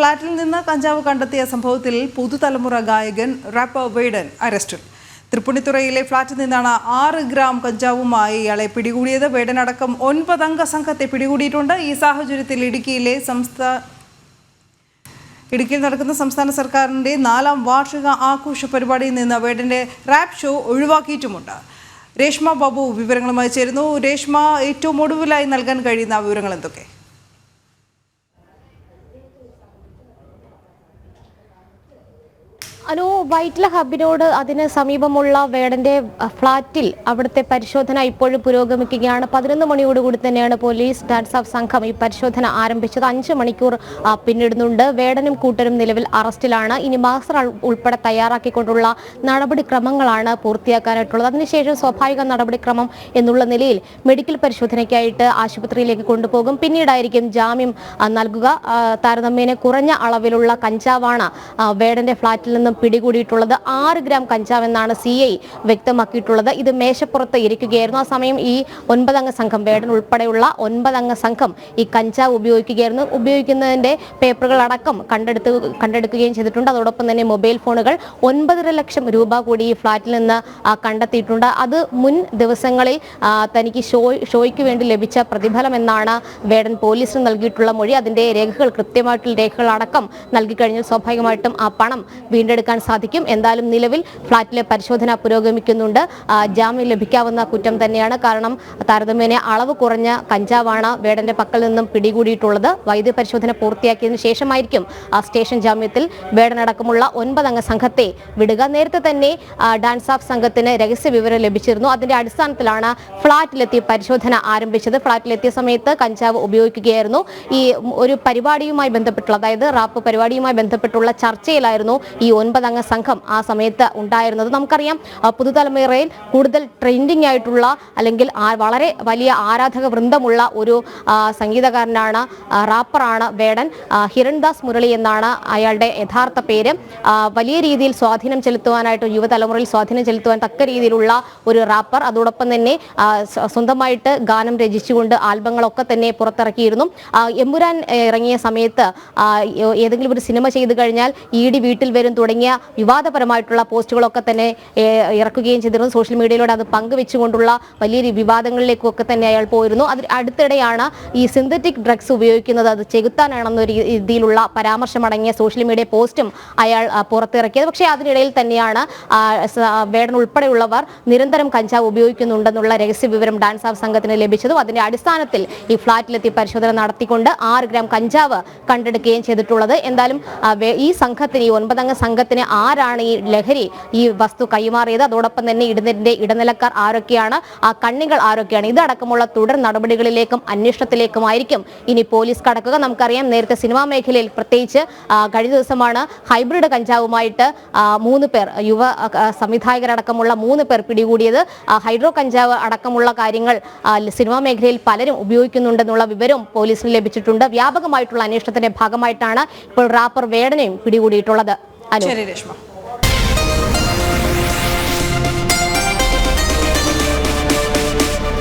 ഫ്ളാറ്റിൽ നിന്ന് കഞ്ചാവ് കണ്ടെത്തിയ സംഭവത്തിൽ പുതുതലമുറ ഗായകൻ റാപ്പർ വെയ്ഡൻ അറസ്റ്റിൽ തൃപ്പുണിത്തുറയിലെ ഫ്ളാറ്റിൽ നിന്നാണ് ആറ് ഗ്രാം കഞ്ചാവുമായി ഇയാളെ പിടികൂടിയത്. വേടൻ അടക്കം ഒൻപതംഗ സംഘത്തെ പിടികൂടിയിട്ടുണ്ട്. ഈ സാഹചര്യത്തിൽ ഇടുക്കിയിലെ സംസ്ഥാന ഇടുക്കിയിൽ നടക്കുന്ന സംസ്ഥാന സർക്കാരിന്റെ നാലാം വാർഷിക ആഘോഷ പരിപാടിയിൽ നിന്ന് വേടന്റെ റാപ്പ് ഷോ ഒഴിവാക്കിയിട്ടുമുണ്ട്. രേഷ്മ ബാബു വിവരങ്ങളുമായി ചേരുന്നു. രേഷ്മ ഏറ്റവും ഒടുവിലായി നൽകാൻ കഴിയുന്ന വിവരങ്ങൾ എന്തൊക്കെ? അനു വൈറ്റ്ല ഹബിനോട് അതിന് സമീപമുള്ള വേടന്റെ ഫ്ളാറ്റിൽ അവിടുത്തെ പരിശോധന ഇപ്പോഴും പുരോഗമിക്കുകയാണ്. പതിനൊന്ന് മണിയോടുകൂടി തന്നെയാണ് പോലീസ് ഡാൻസ് ഓഫ് സംഘം ഈ പരിശോധന ആരംഭിച്ചത്. അഞ്ച് മണിക്കൂർ പിന്നിടുന്നുണ്ട്. വേടനും കൂട്ടരും നിലവിൽ അറസ്റ്റിലാണ്. ഇനി മാസ്റ്റർ ഉൾ- ഉൾപ്പെടെ തയ്യാറാക്കിക്കൊണ്ടുള്ള നടപടിക്രമങ്ങളാണ് പൂർത്തിയാക്കാനായിട്ടുള്ളത്. അതിനുശേഷം സ്വാഭാവിക നടപടിക്രമം എന്നുള്ള നിലയിൽ മെഡിക്കൽ പരിശോധനയ്ക്കായിട്ട് ആശുപത്രിയിലേക്ക് കൊണ്ടുപോകും. പിന്നീടായിരിക്കും ജാമ്യം നൽകുക. താരതമ്യേന കുറഞ്ഞ അളവിലുള്ള കഞ്ചാവാണ് വേടന്റെ ഫ്ളാറ്റിൽ നിന്നും പിടികൂടിയിട്ടുള്ളത് ആറ് ഗ്രാം കഞ്ചാവ് എന്നാണ് സി ഐ വ്യക്തമാക്കിയിട്ടുള്ളത്. ഇത് മേശപ്പുറത്ത് ഇരിക്കുകയായിരുന്നു. ആ സമയം ഈ ഒൻപതംഗ സംഘം വേടൻ ഉൾപ്പെടെയുള്ള ഒൻപതംഗ സംഘം ഈ കഞ്ചാവ് ഉപയോഗിക്കുകയായിരുന്നു. ഉപയോഗിക്കുന്നതിന്റെ പേപ്പറുകൾ അടക്കം കണ്ടെടുത്ത് കണ്ടെടുക്കുകയും ചെയ്തിട്ടുണ്ട്. അതോടൊപ്പം തന്നെ മൊബൈൽ ഫോണുകൾ ഒൻപതര ലക്ഷം രൂപ കൂടി ഈ ഫ്ളാറ്റിൽ നിന്ന് കണ്ടെത്തിയിട്ടുണ്ട്. അത് മുൻ ദിവസങ്ങളിൽ തനിക്ക് ഷോ ഷോയ്ക്ക് വേണ്ടി ലഭിച്ച പ്രതിഫലം എന്നാണ് വേടൻ പോലീസിന് നൽകിയിട്ടുള്ള മൊഴി. അതിന്റെ രേഖകൾ കൃത്യമായിട്ടുള്ള രേഖകൾ അടക്കം നൽകി കഴിഞ്ഞാൽ സ്വാഭാവികമായിട്ടും ആ പണം വീണ്ടെടുക്കാൻ സാധിക്കും. എന്തായാലും നിലവിൽ ഫ്ളാറ്റിലെ പരിശോധന പുരോഗമിക്കുന്നുണ്ട്. ജാമ്യം ലഭിക്കാവുന്ന കുറ്റം തന്നെയാണ്. കാരണം താരതമ്യേന അളവ് കുറഞ്ഞ കഞ്ചാവാണ് വേടന്റെ പക്കൽ നിന്നും പിടികൂടിയിട്ടുള്ളത്. വൈദ്യ പരിശോധന പൂർത്തിയാക്കിയതിനു ശേഷമായിരിക്കും സ്റ്റേഷൻ ജാമ്യത്തിൽ വേടനടക്കമുള്ള ഒൻപതംഗ സംഘത്തെ വിടുക. നേരത്തെ തന്നെ ഡാൻസ് ഓഫ് സംഘത്തിന് രഹസ്യ വിവരം ലഭിച്ചിരുന്നു. അതിന്റെ അടിസ്ഥാനത്തിലാണ് ഫ്ളാറ്റിലെത്തി പരിശോധന ആരംഭിച്ചത്. ഫ്ളാറ്റിലെത്തിയ സമയത്ത് കഞ്ചാവ് ഉപയോഗിക്കുകയായിരുന്നു. ഈ ഒരു പരിപാടിയുമായി ബന്ധപ്പെട്ടുള്ള അതായത് റാപ്പ് പരിപാടിയുമായി ബന്ധപ്പെട്ടുള്ള ചർച്ചയിലായിരുന്നു ഈ ഒൻപതംഗ സംഘം ആ സമയത്ത് ഉണ്ടായിരുന്നത്. നമുക്കറിയാം പുതുതലമുറയിൽ കൂടുതൽ ട്രെൻഡിങ് ആയിട്ടുള്ള അല്ലെങ്കിൽ വളരെ വലിയ ആരാധക വൃന്ദമുള്ള ഒരു സംഗീതകാരനാണ് റാപ്പറാണ് വേടൻ ഹിരൺദാസ് മുരളി എന്നാണ് അയാളുടെ യഥാർത്ഥ പേര്. വലിയ രീതിയിൽ സ്വാധീനം ചെലുത്തുവാനായിട്ട് യുവതലമുറയിൽ സ്വാധീനം ചെലുത്തുവാൻ തക്ക രീതിയിലുള്ള ഒരു റാപ്പർ അതോടൊപ്പം തന്നെ സ്വന്തമായിട്ട് ഗാനം രചിച്ചുകൊണ്ട് ആൽബങ്ങളൊക്കെ തന്നെ പുറത്തിറക്കിയിരുന്നു. എമ്പുരാൻ ഇറങ്ങിയ സമയത്ത് ഏതെങ്കിലും ഒരു സിനിമ ചെയ്തു കഴിഞ്ഞാൽ ഇ വീട്ടിൽ വരും തുടങ്ങിയ വിവാദപരമായിട്ടുള്ള പോസ്റ്റുകളൊക്കെ തന്നെ ഇറക്കുകയും ചെയ്തിരുന്നു. സോഷ്യൽ മീഡിയയിലൂടെ അത് പങ്കുവെച്ചുകൊണ്ടുള്ള വലിയ വിവാദങ്ങളിലേക്കൊക്കെ തന്നെ അയാൾ പോയിരുന്നു. അതിന് അടുത്തിടെയാണ് ഈ സിന്തറ്റിക് ഡ്രഗ്സ് ഉപയോഗിക്കുന്നത്. അത് ചെകുത്താനാണെന്ന രീതിയിലുള്ള പരാമർശമടങ്ങിയ സോഷ്യൽ മീഡിയ പോസ്റ്റും അയാൾ പുറത്തിറക്കിയത്. പക്ഷേ അതിനിടയിൽ തന്നെയാണ് വേടൻ ഉൾപ്പെടെയുള്ളവർ നിരന്തരം കഞ്ചാവ് ഉപയോഗിക്കുന്നുണ്ടെന്നുള്ള രഹസ്യ വിവരം ഡാൻസ് ആഫ് സംഘത്തിന് ലഭിച്ചതും അതിന്റെ അടിസ്ഥാനത്തിൽ ഈ ഫ്ളാറ്റിലെത്തി പരിശോധന നടത്തിക്കൊണ്ട് ആറ് ഗ്രാം കഞ്ചാവ് കണ്ടെടുക്കുകയും ചെയ്തിട്ടുള്ളത്. എന്തായാലും ഈ സംഘത്തിന് ഈ ഒൻപതംഗ സംഘത്തിന് ആരാണ് ഈ ലഹരി ഈ വസ്തു കൈമാറിയത്? അതോടൊപ്പം തന്നെ ഇടുന്നതിന്റെ ഇടനിലക്കാർ ആരൊക്കെയാണ്? ആ കണ്ണികൾ ആരൊക്കെയാണ്? ഇതടക്കമുള്ള തുടർ നടപടികളിലേക്കും അന്വേഷണത്തിലേക്കുമായിരിക്കും ഇനി പോലീസ് കടക്കുക. നമുക്കറിയാം നേരത്തെ സിനിമാ മേഖലയിൽ പ്രത്യേകിച്ച് കഴിഞ്ഞ ദിവസമാണ് ഹൈബ്രിഡ് കഞ്ചാവുമായിട്ട് മൂന്ന് പേർ യുവ സംവിധായകരടക്കമുള്ള മൂന്ന് പേർ പിടികൂടിയത്. ഹൈഡ്രോ കഞ്ചാവ് അടക്കമുള്ള കാര്യങ്ങൾ സിനിമാ മേഖലയിൽ പലരും ഉപയോഗിക്കുന്നുണ്ടെന്നുള്ള വിവരം പോലീസിന് ലഭിച്ചിട്ടുണ്ട്. വ്യാപകമായിട്ടുള്ള അന്വേഷണത്തിന്റെ ഭാഗമായിട്ടാണ് ഇപ്പോൾ റാപ്പർ വേടനയും പിടികൂടിയിട്ടുള്ളത്. അനു ശരി രേഷ്മ